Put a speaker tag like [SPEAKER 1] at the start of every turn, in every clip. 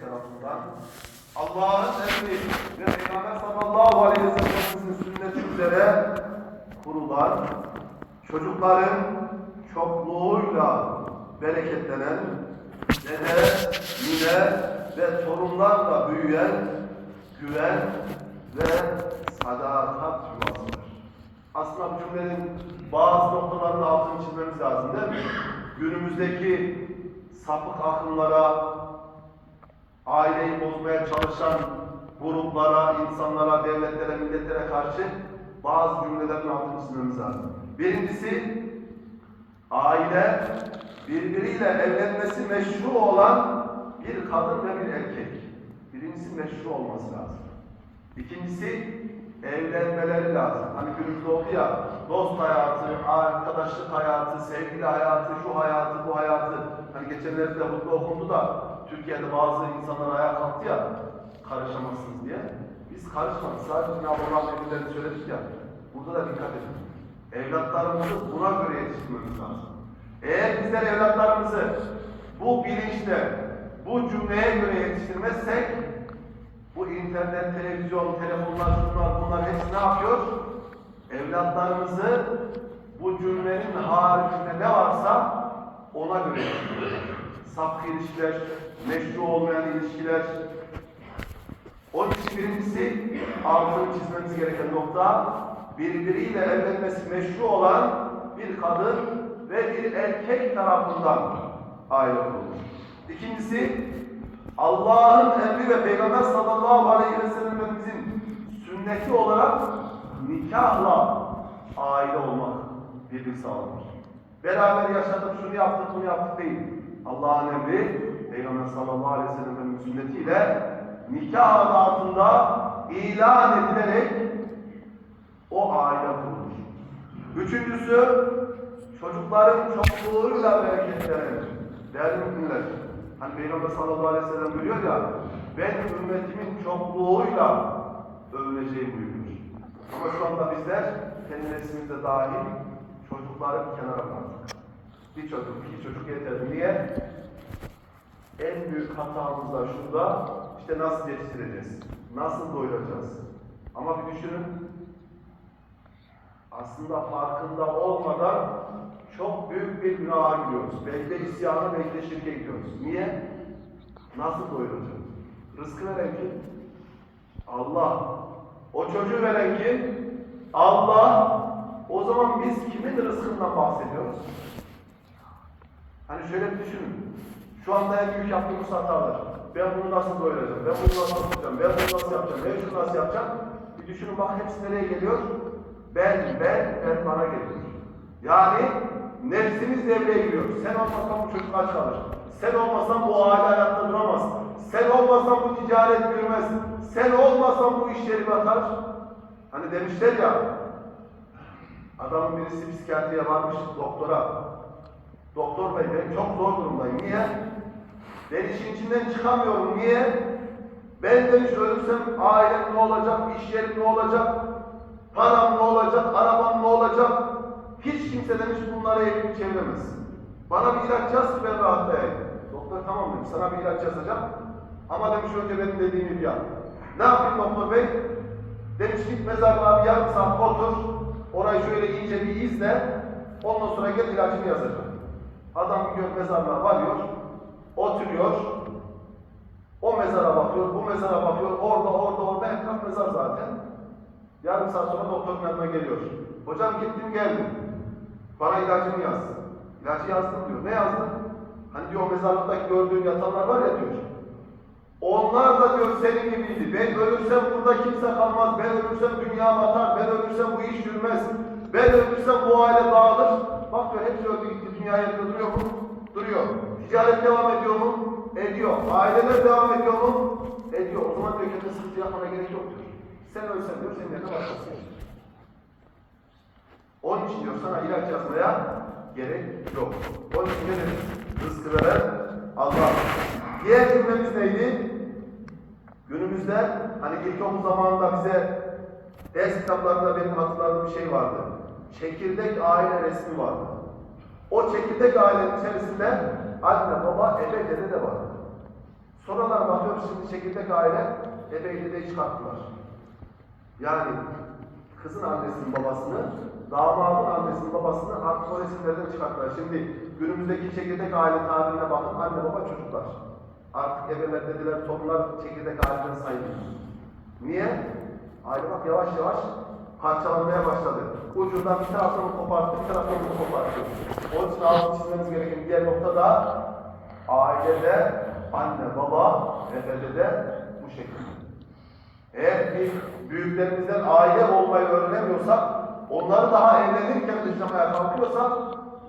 [SPEAKER 1] tarafından Allah'ın emri ve Peygamber sallallahu aleyhi ve sellem'in sünneti üzere kurulan çocukların çokluğuyla bereketlenen dede, nine ve torunlarla büyüyen güven ve sadakat yuvasıdır. Aslında bu cümlenin bazı noktalarının altını çizmemiz lazım değil mi? Günümüzdeki sapık akımlara, aileyi bozmaya çalışan gruplara, insanlara, devletlere, milletlere karşı bazı cümlelerin altını çizmemiz lazım. Birincisi, aile birbiriyle evlenmesi meşru olan bir kadın ve bir erkek. Birincisi meşru olması lazım. İkincisi evlenmeleri lazım. Hani günümüzde oldu ya dost hayatı, arkadaşlık hayatı, sevgili hayatı, şu hayatı, bu hayatı. Hani geçenlerde hutbe okundu da Türkiye'de bazı insanlar ayağa kalktı ya karışamazsınız diye. Biz karışmadık. Sadece Cenab-ı Allah'ın emirlerini söyledik ya. Burada da dikkat edin. Evlatlarımızı buna göre yetiştirmemiz lazım. Eğer bizler evlatlarımızı bu bilinçle, bu cümleye göre yetiştirmezsek bu internet, televizyon, telefonlar, şunlar, bunlar hepsi ne yapıyor? Evlatlarımızı bu cümlenin haricinde ne varsa ona göre yetiştiriyor. Sapkı ilişkiler, meşru olmayan ilişkiler. Onun için birincisi altını çizmemiz gereken nokta birbiriyle evlenmesi meşru olan bir kadın ve bir erkek tarafından aile kurulur. İkincisi Allah'ın emri ve Peygamber sallallahu aleyhi ve sellem'imizin sünneti olarak nikahla aile olmak birlik sağlanır. Beraber yaşadık, şunu yaptık, bunu yaptık değil. Allah'ın emri, Peygamber sallallahu aleyhi ve sellem'in sünnetiyle nikah adı altında ilan edilerek o aile kurulur. Üçüncüsü, çocukların çokluğuyla bereketlenir. Değerli müminler, hani Peygamber sallallahu aleyhi ve sellem buyuruyor ya, ben ümmetimin çokluğuyla övüleceğim buyuruyor. Ama şu anda bizler kendi dahil çocukları bir kenara bıraktık. Bir çocuk, iki çocuk yeter. Niye? En büyük hatamız da şurada, işte nasıl yetiştireceğiz, nasıl doyuracağız. Ama bir düşünün, aslında farkında olmadan çok büyük bir günaha giriyoruz. Belki de isyana, belki de şirke gidiyoruz. Niye? Nasıl doyuracağız? Rızkı veren kim? Allah. O çocuğu veren kim? Allah. O zaman biz kimin rızkından bahsediyoruz? Hani şöyle düşünün. Şu anda en büyük yaptığımız hatalar. Ben bunu nasıl doyuracağım? Ben bunu nasıl yapacağım? Ben bunu nasıl yapacağım? Ben şunu nasıl yapacağım? Bir düşünün bak hepsi nereye geliyor? Ben, ben, ben bana geliyor. Yani nefsimiz devreye giriyor. Sen olmasan bu çocuk aç kalır. Sen olmasan bu aile ayakta duramaz. Sen olmasan bu ticaret yürümez. Sen olmasan bu iş yeri batar. Hani demişler ya, adamın birisi psikiyatriye varmış doktora. Doktor bey ben çok zor durumdayım. Niye? Ben işin içinden çıkamıyorum. Niye? Ben demiş ölürsem ailem ne olacak, iş yerim ne olacak, param ne olacak, arabam ne olacak? Hiç kimse demiş bunlara elini çeviremez. Bana bir ilaç yaz ki ben rahatlayayım. Doktor tamam demiş sana bir ilaç yazacağım. Ama demiş önce benim dediğimi bir yap. Ne yapayım doktor bey? Demiş git mezarlığa bir yarım saat otur. Orayı şöyle iyice bir izle. Ondan sonra gel ilacını yazacağım. Adam gidiyor mezarlığa varıyor. Oturuyor. O mezara bakıyor, bu mezara bakıyor. Orada, orada, orada etraf mezar zaten. Yarım saat sonra doktorun yanına geliyor. Hocam gittim geldim. Bana ilacını yaz. İlacı yazdım diyor. Ne yazdın? Hani diyor o mezarlıktaki gördüğün yatanlar var ya diyor. Onlar da diyor senin gibiydi. Ben ölürsem burada kimse kalmaz. Ben ölürsem dünya batar. Ben ölürsem bu iş yürümez. Ben ölürsem bu aile dağılır. Bak diyor hepsi öldü gitti. Dünya duruyor mu? Duruyor. Ticaret devam ediyor mu? Ediyor. Aileler devam ediyor mu? Ediyor. O zaman diyor kendi sıkıntı yapmana gerek yok diyor. Sen ölsen diyor senin yerine başkası. Onun için diyor sana ilaç yazmaya gerek yok. Onun için ne dedik? Rızkı veren Allah. Diğer cümlemiz neydi? Günümüzde hani ilkokul zamanında bize ders kitaplarında benim hatırladığım bir şey vardı. Çekirdek aile resmi vardı. O çekirdek ailenin içerisinde anne, baba, ebe, dede de vardı. Sonralar bakıyor Şimdi çekirdek aile ebeyli de çıkarttılar. Yani kızın annesinin babasını, damadın annesinin babasını artık o resimlerden çıkarttılar. Şimdi günümüzdeki çekirdek aile tabirine bakın anne baba çocuklar. Artık ebeler dediler torunlar çekirdek aileden sayılır. Niye? Aile bak yavaş yavaş parçalanmaya başladı. Ucundan bir taraftan koparttı, bir taraftan koparttı. Onun için altını çizmemiz gereken diğer nokta da ailede anne baba, efede de bu şekilde. Eğer bir büyüklerimizden aile olmayı öğrenemiyorsak, onları daha evlenirken dışlamaya kalkıyorsak,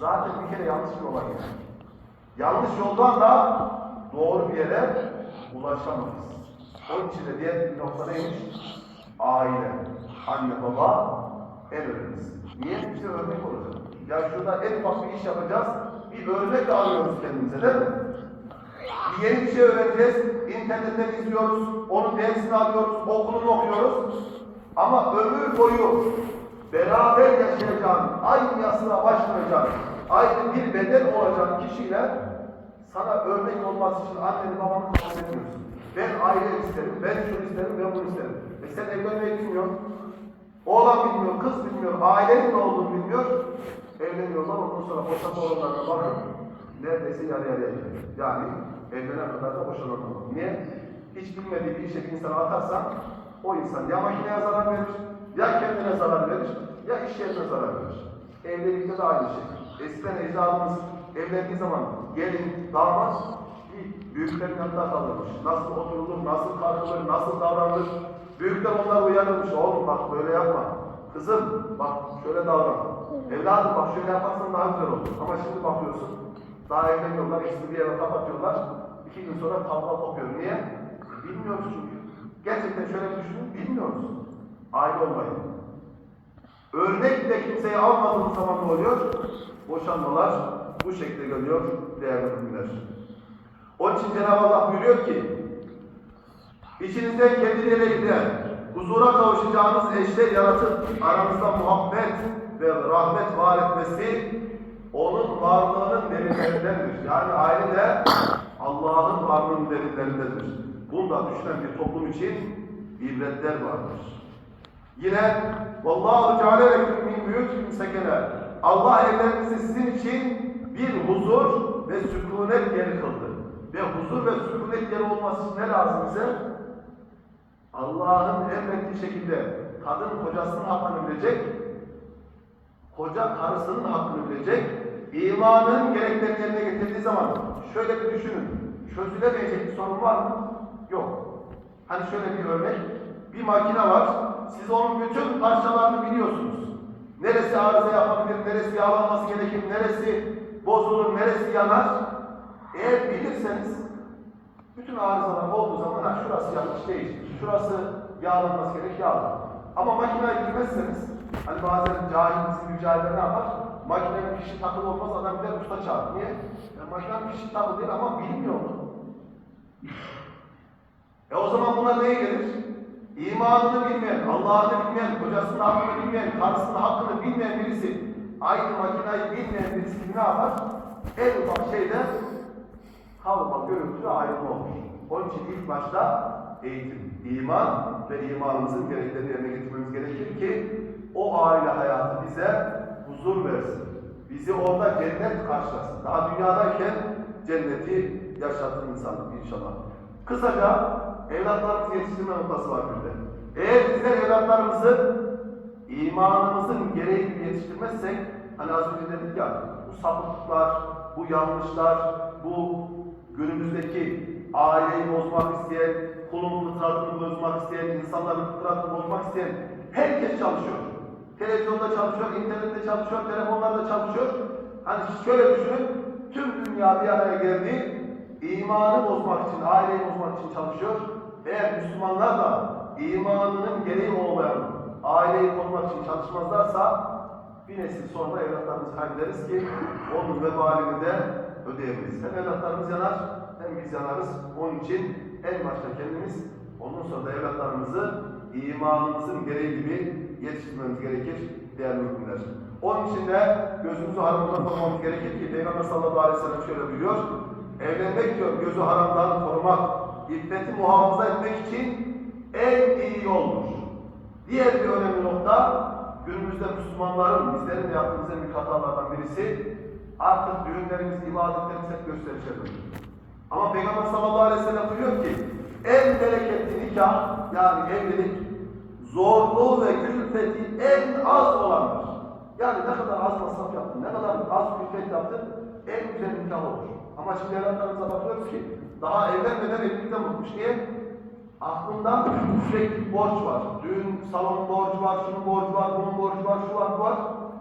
[SPEAKER 1] zaten bir kere yanlış yola gidiyor. Yanlış yoldan da doğru bir yere ulaşamayız. Onun için de diğer bir nokta neymiş? Aile, anne baba en önemlisi. Niye? Bize örnek olacak. Ya şurada en ufak bir iş yapacağız, bir örnek alıyoruz kendimize değil mi? Bir yeni bir şey öğreneceğiz, internetten izliyoruz, onun dersini alıyoruz, okulunu okuyoruz. Ama ömür boyu beraber yaşayacağın, aynı yastığa başlayacağın, aynı bir beden olacak kişiyle sana örnek olması için anneni babanı kabul etmiyorsun. Ben aile isterim, ben şunu isterim, ben bunu isterim. E sen evlenmeyi bilmiyorsun. Oğlan bilmiyor, kız bilmiyor, ailenin ne olduğunu bilmiyor. Evleniyorlar, ondan sonra boşanma oranlarına bakın. Neredeyse yarı yarıya gidiyor. Yani evlenen kadar da boşanamıyor. Niye? Hiç bilmediği bir işe insana atarsan o insan ya makineye zarar verir, ya kendine zarar verir, ya iş yerine zarar verir. Evlilikte de aynı şey. Eskiden ecdadımız evlendiği zaman gelin, damat büyüklerin yanında kalırmış. Nasıl oturulur, nasıl kalkılır, nasıl davranılır. Büyükler onlar uyarırmış. Oğlum bak böyle yapma. Kızım bak şöyle davran. Evladım bak şöyle yaparsan daha güzel olur. Ama şimdi bakıyorsun daha evleniyorlar, ikisini bir yere kapatıyorlar. İki gün sonra kavga kopuyor. Niye? Bilmiyoruz çünkü. Gerçekten şöyle düşünün, bilmiyoruz. Aile olmayı. Örnek bile kimseyi almadığımız zaman ne oluyor? Boşanmalar bu şekilde geliyor değerli müminler. Onun için Cenab-ı Allah buyuruyor ki İçinizden kendileriyle giden, huzura kavuşacağınız eşler yaratıp aranızda muhabbet ve rahmet var etmesi onun varlığının delillerindendir. Yani ailede Allah'ın varlığının delillerindendir. Bunda düşünen bir toplum için ibretler vardır. Yine Vallahu Teala lekum min buyutikum sekene. Allah evlerinizi sizin için bir huzur ve sükunet yeri kıldı. Ve huzur ve sükunet yeri olması ne lazım bize? Allah'ın emrettiği şekilde kadın kocasının hakkını bilecek, koca karısının hakkını bilecek, imanın gereklerini yerine getirdiği zaman şöyle bir düşünün, çözülemeyecek bir sorun var mı? Yok. Hani şöyle bir örnek, bir makine var, siz onun bütün parçalarını biliyorsunuz. Neresi arıza yapabilir, neresi yağlanması gerekir, neresi bozulur, neresi yanar. Eğer bilirseniz bütün arızalar olduğu zaman değil, şurası yağlanması gerek yağlar. Ama makineye girmezseniz, hani bazen cahil bizim cahiller ne yapar? Makinenin fişi takılı olmaz, adam gider usta çağırır. Niye? Ya makinenin fişi takılı değil ama bilmiyor. E o zaman buna neye gelir? İmanını bilmeyen, Allah'ını bilmeyen, kocasının hakkını bilmeyen, karısının hakkını bilmeyen birisi, aynı makinayı bilmeyen birisi ne yapar? En ufak şeyde kavma, görüntü ayrılma olur. Onun için ilk başta eğitim, iman ve imanımızın gereklerini yerine getirmemiz gerekir ki o aile hayatı bize huzur versin. Bizi orada cennet karşılasın. Daha dünyadayken cenneti yaşatır insan inşallah. Kısaca evlatlarımızı yetiştirme noktası var bir de. Eğer bizler evlatlarımızı imanımızın gereği yetiştirmezsek, hani az önce dedik ya, bu sapıklıklar, bu yanlışlar, bu günümüzdeki aileyi bozmak isteyen, kulun fıtratını bozmak isteyen, insanların fıtratını bozmak isteyen herkes çalışıyor. Televizyonda çalışıyor, internette çalışıyor, telefonlarda çalışıyor. Hani şöyle düşünün, tüm dünya bir araya geldi, imanı bozmak için, aileyi bozmak için çalışıyor. Eğer Müslümanlar da imanının gereği olmayan aileyi korumak için çalışmazlarsa bir nesil sonra evlatlarımızı kaybederiz ki onun vebalini de ödeyemeyiz. Hem evlatlarımız yanar hem biz yanarız. Onun için en başta kendimiz ondan sonra da evlatlarımızı imanımızın gereği gibi yetiştirmemiz gerekir değerli müminler. Onun için de gözümüzü haramdan korumamız gerekir ki Peygamber sallallahu aleyhi ve sellem şöyle buyuruyor. Evlenmek diyor gözü haramdan korumak iffeti muhafaza etmek için en iyi yoldur. Diğer bir önemli nokta, günümüzde Müslümanların, bizlerin de yaptığımız en büyük hatalardan birisi, artık düğünlerimiz, ibadetlerimiz hep gösterişe. Ama Peygamber sallallahu aleyhi ve sellem buyuruyor ki, en bereketli nikah, yani evlilik, zorluğu ve külfeti en az olandır. Yani ne kadar az masraf yaptın, ne kadar az külfet yaptın, en güzel nikah olur. Ama şimdi evlatlarımıza bakıyoruz ki, daha evlenmeden evlilikten bıkmış. Niye? Aklında sürekli borç var. Düğün salon borcu var, şunun borcu var, bunun borcu var, şu var, bu var.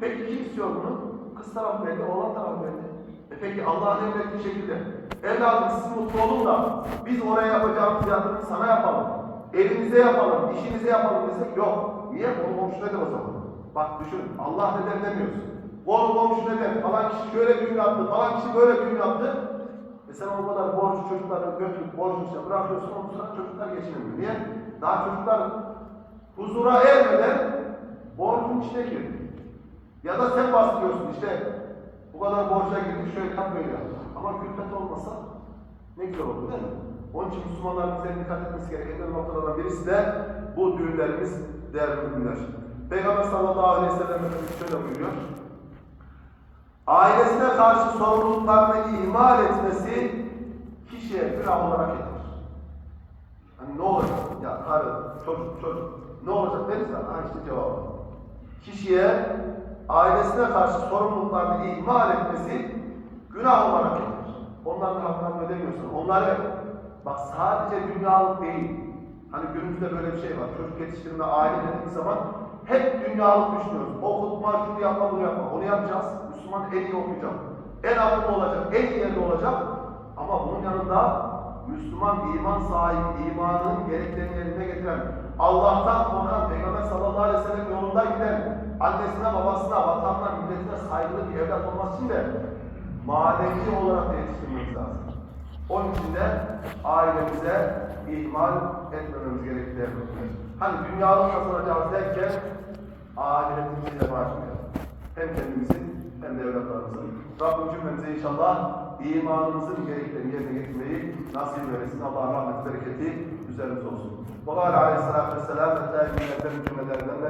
[SPEAKER 1] Peki kim istiyor bunu? Kız tarafı belli, oğlan tarafı belli. E peki Allah'ın emrettiği şekilde evladım siz mutlu olun da biz oraya yapacağımız yatırımı sana yapalım. Evinize yapalım, işinize yapalım desek yok. Niye? Onu komşu ne o zaman? Bak düşün, Allah ne der demiyorsun. Oğlum komşu ne der? Falan kişi şöyle düğün yaptı, falan kişi böyle düğün yaptı. E sen o kadar borcu çocukları götürüp borcun içine bırakıyorsun, ondan sonra çocuklar geçinemiyor. Niye? Daha çocuklar huzura ermeden borcun içine girdi. Ya da sen bastırıyorsun işte bu kadar borca girdik şöyle yap böyle. Ama külfet olmasa ne güzel olur değil mi? Onun için Müslümanların bize dikkat etmesi gereken noktalardan birisi de bu düğünlerimiz, değerli düğünler. Peygamber sallallahu aleyhi ve sellem şöyle buyuruyor. Ailesine karşı sorumluluklarını ihmal etmesi kişiye günah olarak getirir. Hani ne olacak? Ya karı, çocuk, çocuk. Ne olacak deriz ya, ha işte cevabı. Kişiye ailesine karşı sorumluluklarını ihmal etmesi günah olarak getirir. Onların haklarını ödemiyorsun. Onları bak sadece dünyalık değil. Hani günümüzde böyle bir şey var. Çocuk yetiştirme, aile dediğimiz zaman hep dünyalık düşünüyoruz. Okutma, şunu yapma, bunu yapma. Onu yapacağız. Müslüman en iyi okuyacak. En akıllı olacak, en iyi yerli olacak. Ama bunun yanında Müslüman iman sahibi, imanın gereklerini yerine getiren, Allah'tan korkan, Peygamber sallallahu aleyhi ve sellem yolunda giden, annesine, babasına, vatanına, milletine saygılı bir evlat olması için de manevi olarak da yetiştirmemiz lazım. Onun için de ailemize ihmal etmememiz gerektiği Hani dünyalık kazanacağız derken ahiretimizi de başlayalım. Hem kendimizin hem de evlatlarımızın. Rabbim cümlemize inşallah imanımızın gereklerini yerine getirmeyi nasip eylesin. Allah'ın rahmeti, bereketi üzerimize olsun. Ve aleyhisselatü vesselam, Hatta cümlelerin cümlelerinden